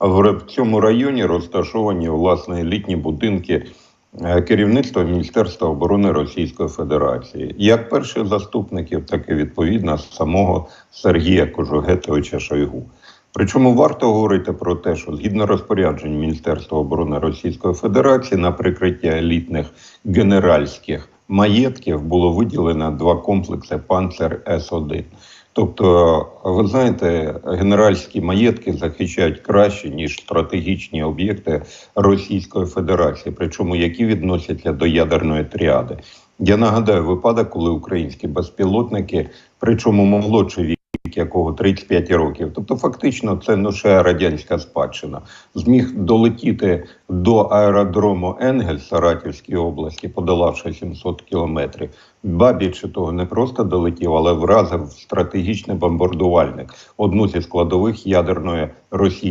в цьому районі розташовані власне елітні будинки е, керівництва Міністерства оборони Російської Федерації, як перших заступників, так і відповідно самого Сергія Кожугетовича Шойгу. Причому варто говорити про те, що згідно розпоряджень Міністерства оборони Російської Федерації на прикриття елітних генеральських маєтків було виділено два комплекси Панцер С-1. Тобто, ви знаєте, генеральські маєтки захищають краще ніж стратегічні об'єкти Російської Федерації, причому які відносяться до ядерної тріади. Я нагадаю випадок, коли українські безпілотники, причому молодші якого 35 років, тобто фактично це ну ще радянська спадщина, зміг долетіти до аеродрому Енгель Саратівській області, подолавши 700 кілометрів. Ба більше того, не просто долетів, але вразив стратегічний бомбардувальник, одну зі складових ядерної російської.